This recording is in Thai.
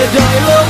Did I